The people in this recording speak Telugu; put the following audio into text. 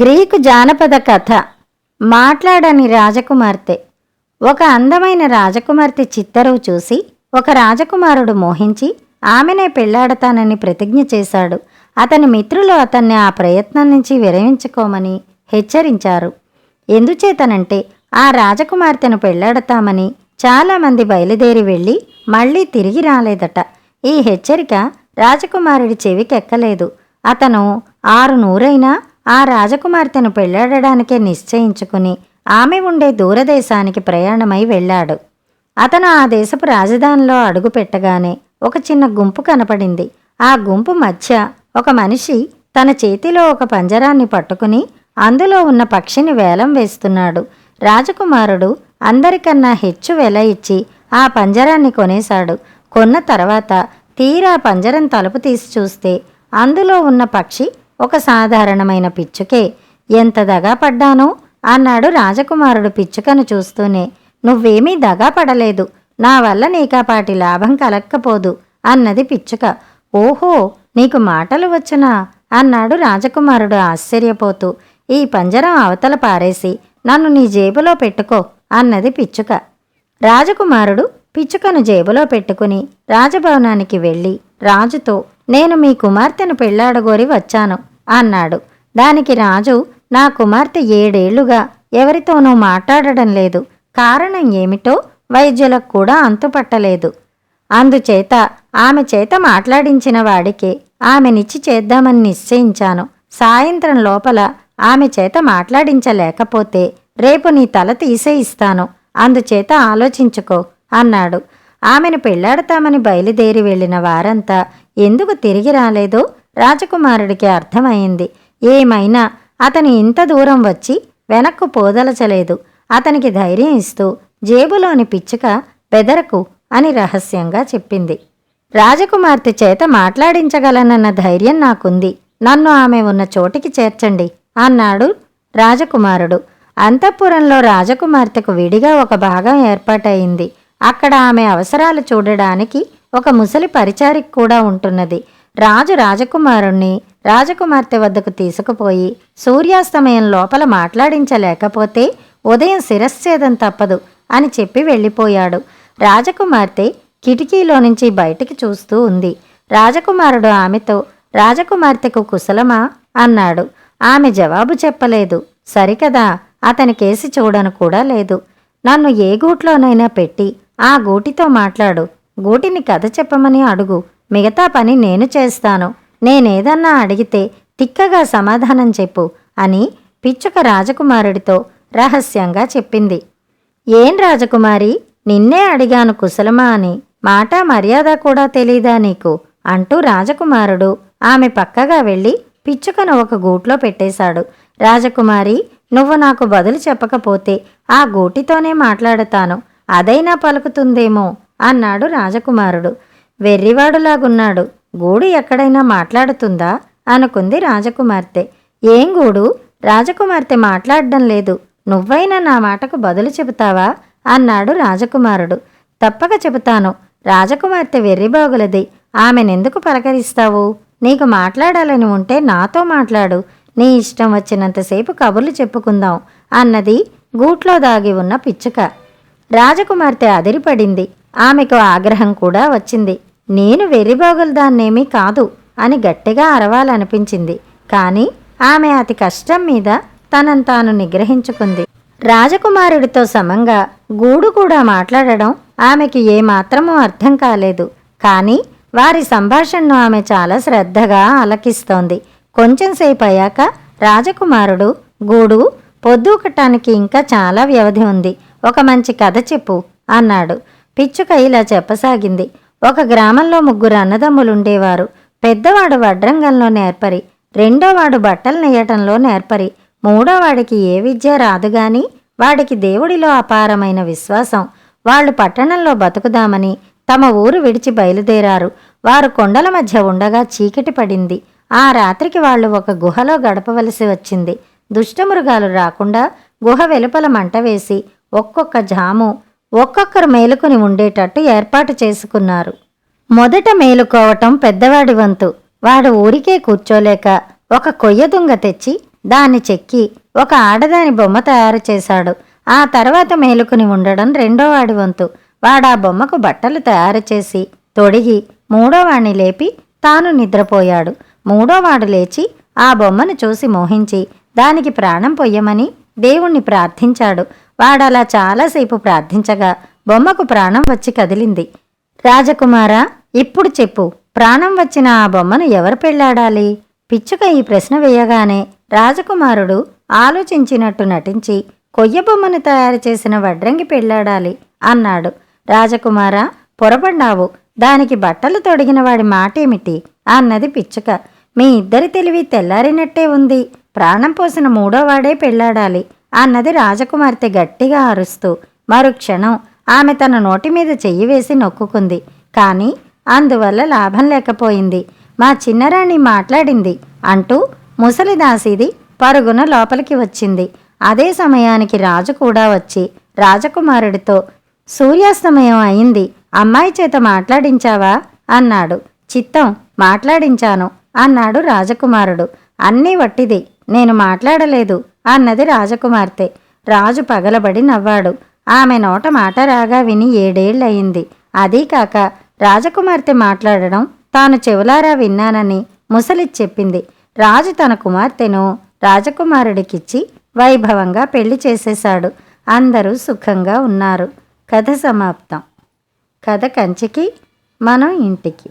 గ్రీకు జానపద కథ మాట్లాడని రాజకుమార్తె. ఒక అందమైన రాజకుమార్తె చిత్తరువు చూసి ఒక రాజకుమారుడు మోహించి ఆమెనే పెళ్ళాడతానని ప్రతిజ్ఞ చేశాడు. అతని మిత్రులు అతన్ని ఆ ప్రయత్నం నుంచి విరమించుకోమని హెచ్చరించారు. ఎందుచేతనంటే ఆ రాజకుమార్తెను పెళ్ళాడతామని చాలామంది బయలుదేరి వెళ్ళి మళ్ళీ తిరిగి రాలేదట. ఈ హెచ్చరిక రాజకుమారుడి చెవికెక్కలేదు. అతను ఆరు నూరైనా ఆ రాజకుమార్తెను పెళ్ళాడడానికే నిశ్చయించుకుని ఆమె ఉండే దూరదేశానికి ప్రయాణమై వెళ్ళాడు. అతను ఆ దేశపు రాజధానిలో అడుగు పెట్టగానే ఒక చిన్న గుంపు కనపడింది. ఆ గుంపు మధ్య ఒక మనిషి తన చేతిలో ఒక పంజరాన్ని పట్టుకుని అందులో ఉన్న పక్షిని వేలం వేస్తున్నాడు. రాజకుమారుడు అందరికన్నా హెచ్చు వెల ఇచ్చి ఆ పంజరాన్ని కొనేశాడు. కొన్న తర్వాత తీరా పంజరం తలుపు తీసి చూస్తే అందులో ఉన్న పక్షి ఒక సాధారణమైన పిచ్చుకే. ఎంత దగా పడ్డానో? అన్నాడు రాజకుమారుడు పిచ్చుకను చూస్తూనే. నువ్వేమీ దగా పడలేదు. నా వల్ల నీకాపాటి లాభం కలక్కపోదు అన్నది పిచ్చుక. ఓహో నీకు మాటలు వచ్చునా? అన్నాడు రాజకుమారుడు ఆశ్చర్యపోతూ. ఈ పంజరం అవతల పారేసి నన్ను నీ జేబులో పెట్టుకో అన్నది పిచ్చుక. రాజకుమారుడు పిచ్చుకను జేబులో పెట్టుకుని రాజభవనానికి వెళ్ళి రాజుతో నేను మీ కుమార్తెను పెళ్ళాడగోరి వచ్చాను. అన్నాడు. దానికి రాజు నా కుమార్తె ఏడేళ్ళుగా ఎవరితోనూ మాట్లాడడం లేదు. కారణం ఏమిటో వైద్యులకు కూడా అంతుపట్టలేదు. అందుచేత ఆమె చేత మాట్లాడించిన వాడికే ఆమెనిచ్చి చేద్దామని నిశ్చయించాను. సాయంత్రం లోపల ఆమె చేత మాట్లాడించలేకపోతే రేపు నీ తల తీసే ఇస్తాను. అందుచేత ఆలోచించుకో అన్నాడు. ఆమెను పెళ్ళాడతామని బయలుదేరి వెళ్ళిన వారంతా ఎందుకు తిరిగి రాలేదో రాజకుమారుడికి అర్థమైంది. ఏమైనా అతను ఇంత దూరం వచ్చి వెనక్కు పోదలచలేదు. అతనికి ధైర్యం ఇస్తూ జేబులోని పిచ్చుక బెదరకు అని రహస్యంగా చెప్పింది. రాజకుమార్తె చేత మాట్లాడించగలనన్న ధైర్యం నాకుంది. నన్ను ఆమె ఉన్న చోటికి చేర్చండి అన్నాడు రాజకుమారుడు. అంతఃపురంలో రాజకుమార్తెకు విడిగా ఒక భాగం ఏర్పాటయింది. అక్కడ ఆమె అవసరాలు చూడడానికి ఒక ముసలి పరిచారిక కూడా ఉంటున్నది. రాజు రాజకుమారుణ్ణి రాజకుమార్తె వద్దకు తీసుకుపోయి సూర్యాస్తమయం లోపల మాట్లాడించలేకపోతే ఉదయం శిరశ్చేదం తప్పదు అని చెప్పి వెళ్ళిపోయాడు. రాజకుమార్తె కిటికీలో నుంచి బయటికి చూస్తూ ఉంది. రాజకుమారుడు ఆమెతో రాజకుమార్తెకు కుశలమా? అన్నాడు. ఆమె జవాబు చెప్పలేదు. సరికదా అతని కేసి చూడను కూడా లేదు. నన్ను ఏ గూట్లోనైనా పెట్టి ఆ గూటితో మాట్లాడు. గూటిని కథ చెప్పమని అడుగు. మిగతా పని నేను చేస్తాను. నేనేదన్నా అడిగితే తిక్కగా సమాధానం చెప్పు అని పిచ్చుక రాజకుమారుడితో రహస్యంగా చెప్పింది. ఏం రాజకుమారి? నిన్నే అడిగాను కుశలమా అని. మాట మర్యాద కూడా తెలీదా నీకు? అంటూ రాజకుమారుడు ఆమె పక్కగా వెళ్ళి పిచ్చుకను ఒక గూట్లో పెట్టేశాడు. రాజకుమారి నువ్వు నాకు బదులు చెప్పకపోతే ఆ గూటితోనే మాట్లాడతాను. అదైనా పలుకుతుందేమో అన్నాడు రాజకుమారుడు. వెర్రివాడులాగున్నాడు. గూడు ఎక్కడైనా మాట్లాడుతుందా? అనుకుంది రాజకుమార్తె. ఏం గూడు? రాజకుమార్తె మాట్లాడడం లేదు. నువ్వైనా నా మాటకు బదులు చెబుతావా? అన్నాడు రాజకుమారుడు. తప్పక చెబుతాను. రాజకుమార్తె వెర్రిబాగులది. ఆమెనెందుకు పలకరిస్తావు? నీకు మాట్లాడాలని ఉంటే నాతో మాట్లాడు. నీ ఇష్టం వచ్చినంతసేపు కబుర్లు చెప్పుకుందాం అన్నది గూట్లో దాగి ఉన్న పిచ్చుక. రాజకుమార్తె అదిరిపడింది. ఆమెకు ఆగ్రహం కూడా వచ్చింది. నేను వెర్రిబాగులదాన్నేమీ కాదు అని గట్టిగా అరవాలనిపించింది. కానీ ఆమె అతి కష్టం మీద తనను తాను నిగ్రహించుకుంది. రాజకుమారుడితో సమంగా గూడు కూడా మాట్లాడడం ఆమెకి ఏమాత్రమూ అర్థం కాలేదు. కానీ వారి సంభాషణను ఆమె చాలా శ్రద్ధగా ఆలకిస్తోంది. కొంచెంసేపు అయ్యాక రాజకుమారుడు గూడు పొద్దుకటానికి ఇంకా చాలా వ్యవధి ఉంది. ఒక మంచి కథ చెప్పు అన్నాడు. పిచ్చుక ఇలా చెప్పసాగింది. ఒక గ్రామంలో ముగ్గురు అన్నదమ్ములుండేవారు. పెద్దవాడు వడ్రంగంలో నేర్పరి రెండోవాడు బట్టలు నేయటంలో నేర్పరి మూడోవాడికి ఏ విద్య రాదు గాని వాడికి దేవుడిలో అపారమైన విశ్వాసం. వాళ్ళు పట్టణంలో బతుకుదామని తమ ఊరు విడిచి బయలుదేరారు. వారు కొండల మధ్య ఉండగా చీకటి పడింది. ఆ రాత్రికి వాళ్ళు ఒక గుహలో గడపవలసి వచ్చింది. దుష్టమృగాలు రాకుండా గుహ వెలుపల మంట వేసి ఒక్కొక్క జాము ఒక్కొక్కరు మేలుకుని ఉండేటట్టు ఏర్పాటు చేసుకున్నారు. మొదట మేలుకోవటం పెద్దవాడి వంతు. వాడు ఊరికే కూర్చోలేక ఒక కొయ్య దుంగ తెచ్చి దాన్ని చెక్కి ఒక ఆడదాని బొమ్మ తయారు చేశాడు. ఆ తర్వాత మేలుకుని ఉండడం రెండోవాడి వంతు. వాడా బొమ్మకు బట్టలు తయారు చేసి తొడిగి మూడోవాణ్ణి లేపి తాను నిద్రపోయాడు. మూడోవాడు లేచి ఆ బొమ్మను చూసి మోహించి దానికి ప్రాణం పొయ్యమని దేవుణ్ణి ప్రార్థించాడు. వాడలా చాలాసేపు ప్రార్థించగా బొమ్మకు ప్రాణం వచ్చి కదిలింది. రాజకుమార ఇప్పుడు చెప్పు ప్రాణం వచ్చిన ఆ బొమ్మను ఎవరు పెళ్ళాడాలి? పిచ్చుక ఈ ప్రశ్న వేయగానే రాజకుమారుడు ఆలోచించినట్టు నటించి కొయ్య బొమ్మను తయారు చేసిన వడ్రంగి పెళ్ళాడాలి అన్నాడు. రాజకుమార పొరపడ్డావు. దానికి బట్టలు తొడిగిన వాడి మాటేమిటి? అన్నది పిచ్చుక. మీ ఇద్దరి తెలివి తెల్లారినట్టే ఉంది. ప్రాణం పోసిన మూడోవాడే పెళ్ళాడాలి. అన్నది రాజకుమార్తె గట్టిగా అరుస్తూ మరుక్షణం ఆమె తన నోటి మీద చెయ్యి వేసి నొక్కుకుంది. కానీ అందువల్ల లాభం లేకపోయింది. మా చిన్నరాణి మాట్లాడింది అంటూ ముసలి దాసీది పరుగున లోపలికి వచ్చింది. అదే సమయానికి రాజు కూడా వచ్చి రాజకుమారుడితో సూర్యాస్తమయం అయింది. అమ్మాయి చేత మాట్లాడించావా? అన్నాడు. చిత్తం మాట్లాడించాను అన్నాడు రాజకుమారుడు. అన్నీ వట్టిది. నేను మాట్లాడలేదు. అన్నది రాజకుమార్తె. రాజు పగలబడి నవ్వాడు. ఆమె నోట మాట రాగా విని ఏడేళ్ళయింది అదీ కాక రాజకుమార్తె మాట్లాడడం తాను చెవులారా విన్నానని ముసలి చెప్పింది. రాజు తన కుమార్తెను రాజకుమారుడికిచ్చి వైభవంగా పెళ్ళి చేసేశాడు. అందరూ సుఖంగా ఉన్నారు. కథ సమాప్తం. కథ కంచికి మనం ఇంటికి.